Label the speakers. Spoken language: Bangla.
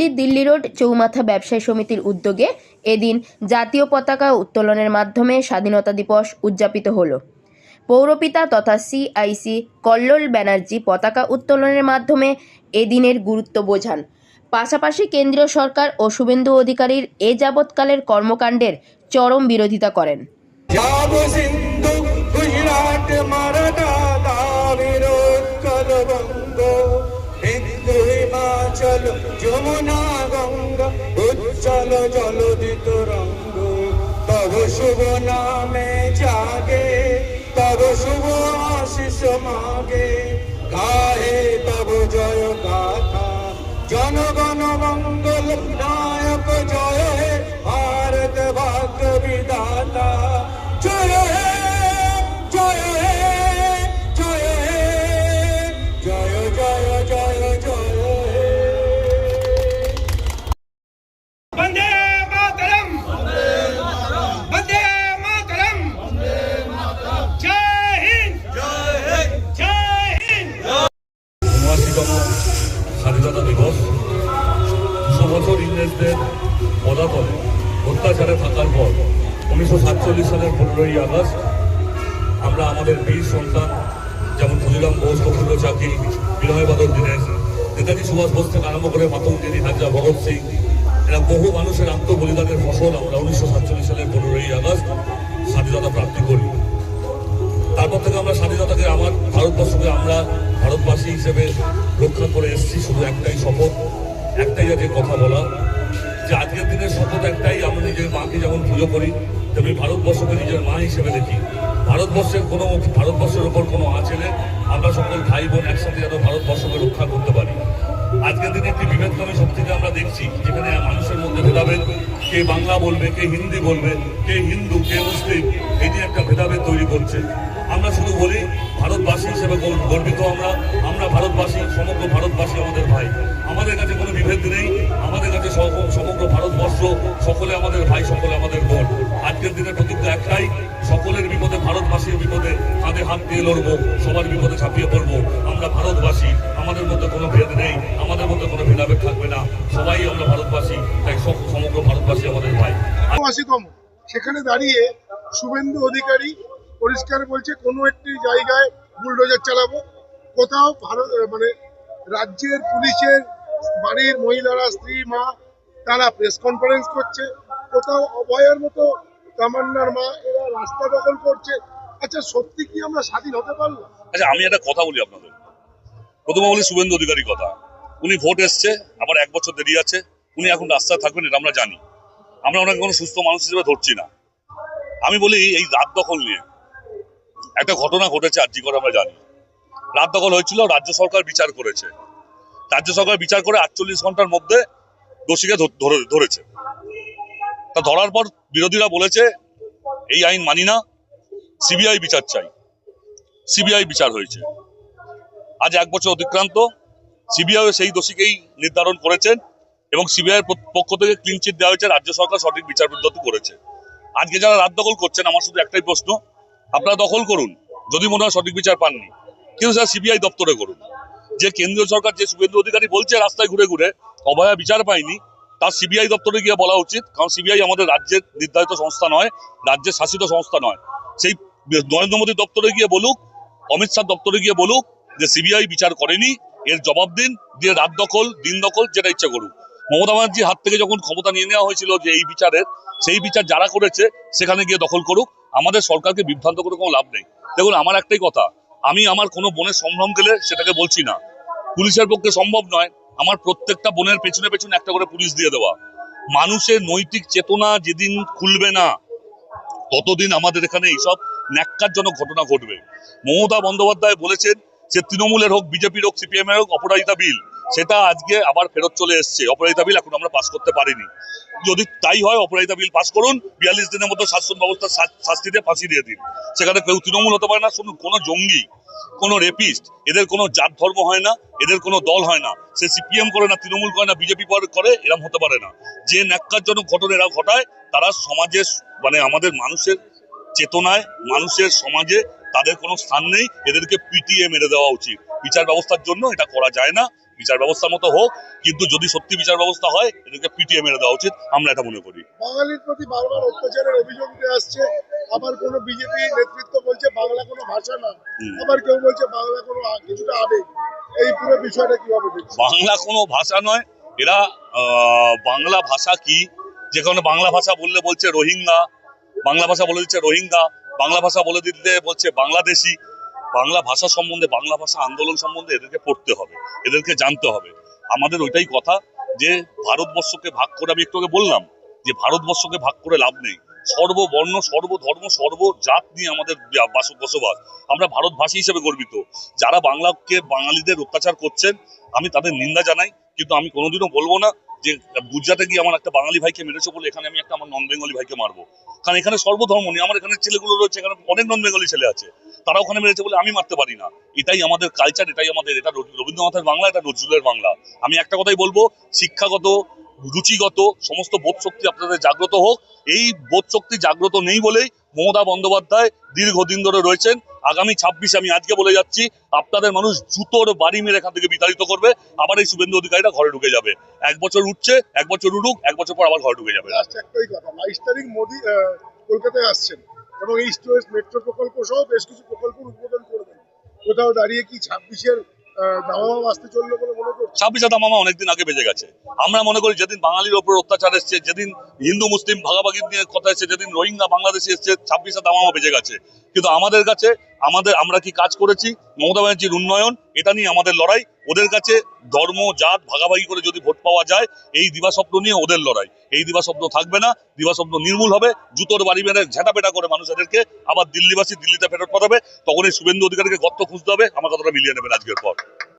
Speaker 1: দিল্লির দিল্লি রোড চৌমাথা ব্যবসায়ী সমিতির উদ্যোগে এদিন জাতীয় পতাকা উত্তোলনের মাধ্যমে স্বাধীনতা দিবস উদযাপিত হলো। পৌরপিতা তথা সিআইসি কল্লোল ব্যানার্জি পতাকা উত্তোলনের মাধ্যমে এদিনের গুরুত্ব বোঝান। পাশাপাশি কেন্দ্রীয় সরকার ও শুভেন্দু অধিকারীর এ যাবৎকালের কর্মকাণ্ডের চরম বিরোধিতা করেন।
Speaker 2: হিমাচল যমুনা গঙ্গা উজ্জ্বল জলদিত রঙ্গ। তব শুভ নামে জাগে তব শুভ আশিস মাগে।
Speaker 3: স্বাধীনতা দিবস দুশো বছর ইংরেজদের পদাতলে অত্যাচারে থাকার পর উনিশশো সাতচল্লিশ সালের পনেরোই আগস্ট আমরা আমাদের বীর সন্তান যেমন ক্ষুদিরাম বোস প্রফুল্ল চাকি বিনয় বাদল, দীনেশ, নেতাজি সুভাষ বোস থেকে আরম্ভ করে মাতঙ্গিনী হাজরা ভগৎ সিং, এরা বহু মানুষের আত্মবলিদানের ফসল আমরা উনিশশো সাতচল্লিশ সালের পনেরোই আগস্ট স্বাধীনতা প্রাপ্তি করি। তারপর থেকে আমরা স্বাধীনতাকে আমার ভারতবর্ষকে আমরা ভারতবাসী হিসেবে রক্ষা করে এসেছি, শুধু একটাই শপথ, একটাই আজকে কথা বলা, যে আজকের দিনের শপথ একটাই, আমরা নিজের মাকে যেমন পুজো করি, তেমনি ভারতবর্ষকে নিজের মা হিসেবে দেখি। ভারতবর্ষের কোনো ভারতবর্ষের ওপর কোনো আঁচেলে আমরা সকল ভাই বোন একসাথে যেন ভারতবর্ষকে রক্ষা করতে পারি। আজকের দিনে একটি বিভেদকামী শক্তিকে আমরা দেখছি, যেখানে মানুষের মধ্যে ভেদাভেদ, কে বাংলা বলবে, কে হিন্দি বলবে, কে হিন্দু, কে মুসলিম নিয়ে একটা ভেদাভেদ তৈরি করছে। ভারতবর্ষ সকলে আমাদের ভাই, সকলে আমাদের বোন। আজকের দিনে প্রতিজ্ঞা একটাই, সকলের বিপদে ভারতবাসীর বিপদে কাঁধে হাত দিয়ে লড়বো, সবার বিপদে ঝাঁপিয়ে পড়ব। আমরা ভারতবাসী, আমাদের মধ্যে কোনো ভেদ নেই, আমাদের মধ্যে কোনো ভেদাভেদ থাকবে না। সবাই আমরা ভারতবাসী, তাই সমগ্র ভারতবাসী আমাদের ভাই।
Speaker 4: সেখানে দাঁড়িয়ে শুভেন্দু অধিকারী পরিষ্কার বলছে, কোনো একটি জায়গায় বুলডোজার চালাবো। কোথাও ভারত মানে রাজ্যের পুলিশের বাড়ির মহিলারা, স্ত্রী, মা তারা প্রেস কনফারেন্স করছে, কোথাও অভয়ের মতো তামান্নার মা এরা রাস্তা দখল করছে। আচ্ছা সত্যি কি আমরা স্বাধীন হতে পারলাম?
Speaker 3: আচ্ছা আমি একটা কথা বলি আপনাদের। প্রথমে বলি শুভেন্দু অধিকারী কথা। উনি ভোট এসছে, আবার এক বছর দেরি আছে, উনি এখন রাস্তায় থাকবেন, এটা আমরা জানি। আমরা ওনাকে কোনো সুস্থ মানুষ হিসেবে ধরছি না। আমি বলি, এই রাত দখল নিয়ে একটা ঘটনা ঘটেছে, আর জি করে আমরা জানি। রাত দখল হয়েছিল, রাজ্য সরকার বিচার করেছে। রাজ্য সরকার বিচার করে আটচল্লিশ ঘণ্টার মধ্যে দোষীকে ধরেছে। তা ধরার পর বিরোধীরা বলেছে, এই আইন মানি না, সিবিআই বিচার চাই। সিবিআই বিচার হয়েছে। আজ এক বছর অতিক্রান্ত, সিবিআই সেই দোষীকেই নির্ধারণ করেছেন এবং সিবিআই পক্ষ থেকে ক্লিন চিট দেওয়া হয়েছে, রাজ্য সরকার সঠিক বিচার পদ্ধতি করেছে। আজকে যারা রাত দখল করছেন, আমার শুধু একটাই প্রশ্ন, আপনারা দখল করুন, যদি মনে হয় সঠিক বিচার পাননি। কিন্তু স্যার সিবিআই দপ্তরে করুন। যে কেন্দ্রীয় সরকার, যে শুভেন্দু অধিকারী বলছে, রাস্তায় ঘুরে ঘুরে অভয়া বিচার পায়নি। তার সিবিআই দপ্তরে গিয়ে বলা উচিত, কারণ সিবিআই আমাদের রাজ্যের নির্ধারিত সংস্থা নয়, রাজ্যের শাসিত সংস্থা নয়। সেই নরেন্দ্র মোদী দপ্তরে গিয়ে বলুক, অমিত শাহ দপ্তরে গিয়ে বলুক যে সিবিআই বিচার করেনি, এর জবাব দিন, দিয়ে রাত দখল, দিন দখল, যেটা ইচ্ছা করুক। মমতা ব্যানার্জির হাত থেকে যখন ক্ষমতা নিয়ে নেওয়া হয়েছিল যে এই বিচারের, সেই বিচার যারা করেছে, সেখানে গিয়ে দখল করুক। আমাদের সরকারকে বিভ্রান্ত করে কোনো লাভ নেই। দেখুন, আমার একটাই কথা, আমি আমার কোনো বোনের সম্ভ্রম গেলে সেটাকে বলছি না। পুলিশের পক্ষে সম্ভব নয় আমার প্রত্যেকটা বোনের পেছনে পেছনে একটা করে পুলিশ দিয়ে দেওয়া। মানুষের নৈতিক চেতনা যেদিন খুলবে না, ততদিন আমাদের এখানে এইসব ন্যাক্কারজনক ঘটনা ঘটবে। মমতা বন্দ্যোপাধ্যায় বলেছেন যে তৃণমূলের হোক, বিজেপির হোক সিপিএম এর হোক, অপরাজিতা বিল। সেটা আজকে আবার ফেরত চলে এসছে। অপরাজিতা বিল এখন আমরা পাস করতে পারিনি। যদি তাই হয়, অপরাজিতা বিল পাস করুন, বিয়াল্লিশ দিনের মধ্যে শাসন ব্যবস্থা শাস্তি দিয়ে ফাঁসি দিয়ে দিন। সেখানে কেউ তৃণমূল হতে পারে না। শুনুন, কোনো জঙ্গি, কোনো রেপিস্ট এদের কোনো জাত ধর্ম হয় না, এদের কোনো দল হয় না। সে সিপিএম করে না, তৃণমূল করে না বিজেপি করে এরম হতে পারে না। যে ন্যাক্কারজনক ঘটনা এরা ঘটায়, তারা সমাজের মানে আমাদের মানুষের চেতনায়, মানুষের সমাজে তাদের কোনো স্থান নেই। এদেরকে পিটিয়ে মেরে দেওয়া উচিত। বিচার ব্যবস্থার জন্য এটা করা যায় না। বিচার ব্যবস্থার মতো হোক কিন্তু যদি সত্যি বিচার ব্যবস্থা হয় এদেরকে পিটিএ মেরে দেওয়া উচিত। আমরা এটা মনে করি।
Speaker 4: বাঙালির প্রতি বারবার অত্যাচারের অভিযোগ উঠে আসছে। আবার কোনো বিজেপি নেতৃত্ব বলছে বাংলা কোনো ভাষা না। আবার কেউ বলছে বাংলা কোনো কিছুটা আবেগ। এই পুরো বিষয়টা কীভাবে
Speaker 3: বাংলা কোনো ভাষা নয়। এরা আহ, বাংলা ভাষা কি? যেখানে বাংলা ভাষা বললে বলছে রোহিঙ্গা বাংলা ভাষা বলে দিচ্ছে রোহিঙ্গা বাংলা ভাষা বলে দিতে বলছে বাংলাদেশি। বাংলা ভাষা সম্বন্ধে, বাংলা ভাষা আন্দোলন সম্বন্ধে এদেরকে পড়তে হবে, এদেরকে জানতে হবে। আমাদের ওইটাই কথা যে ভারতবর্ষকে ভাগ করে, আমি একটু বললাম যে ভারতবর্ষকে ভাগ করে লাভ নেই। সর্ববর্ণ, সর্বধর্ম, সর্বজাত নিয়ে আমাদের বসবাস। আমরা ভারতভাষী হিসেবে গর্বিত। যারা বাংলাকে বাঙালিদের অত্যাচার করছেন, আমি তাদের নিন্দা জানাই, কিন্তু আমি কোনোদিনও বলব না যে গুজরাটে গিয়ে আমার একটা বাঙালি ভাইকে মেরেছে বলে এখানে আমি একটা আমার নন বেঙ্গলি ভাইকে মারবো। কারণ এখানে সর্বধর্ম নেই, আমার এখানে ছেলেগুলো রয়েছে, এখানে অনেক নন বেঙ্গলি ছেলে আছে। তারা ওখানে মেরেছে বলে আমি মারতে পারি না। এটাই আমাদের কালচার এটাই আমাদের, এটা রবীন্দ্রনাথের বাংলা, এটা নজরুলের বাংলা। আমি একটা কথাই বলব, শিক্ষাগত, রুচিগত, সমস্ত বোধ শক্তি আপনাদের জাগ্রত হোক। এই বোধ শক্তি জাগ্রত নেই বলেই মমতা বন্দ্যোপাধ্যায় দীর্ঘদিন ধরে রয়েছেন। আগামী ছাব্বিশে আমি আজকে বলে যাচ্ছি, আপনাদের মানুষ জুতোর বাড়ি মেরে এখান থেকে বিতাড়িত করবে, আবার এই শুভেন্দু অধিকারীরা ঘরে ঢুকে যাবে। এক বছর উঠছে, এক বছর উঠুক এক বছর পর আবার ঘরে ঢুকে যাবে।
Speaker 4: বাইশ তারিখ মোদি কলকাতায় আসছেন। এবং ইস্ট ওয়েস্ট মেট্রো প্রকল্প সহ বেশ কিছু প্রকল্পের উদ্বোধন করবেন কোথাও দাঁড়িয়ে কি ছাব্বিশের আসতে বলে মনে
Speaker 3: দামামা অনেকদিন আগে গেছে। আমরা মনে করি যেদিন বাঙালির ওপর অত্যাচার যেদিন হিন্দু, মুসলিম ভাগাভাগি কথা যেদিন রোহিঙ্গা ছাব্বিশে দামামা বেজে গেছে। কিন্তু আমাদের কাছে, আমাদের, আমরা কি কাজ করেছি? মমতা ব্যানার্জির উন্নয়ন, এটা নিয়ে আমাদের লড়াই, ওদের কাছে ধর্ম, জাত, ভাগাভাগি করে যদি ভোট পাওয়া যায়, এই দিবাস্বপ্ন নিয়ে ওদের লড়াই। এই দিবাস্বপ্ন থাকবে না, দিবাস্বপ্ন নির্মূল হবে, জুতোর বাড়ি মেরে ঝেঁটাপেটা করে মানুষ এদেরকে আবার দিল্লিবাসী দিল্লিতে ফেরত পাঠাবে তখন এই শুভেন্দু অধিকারীকে গর্ত খুঁজতে হবে, আমার কথাটা মিলিয়ে নেবেন আজকের পর।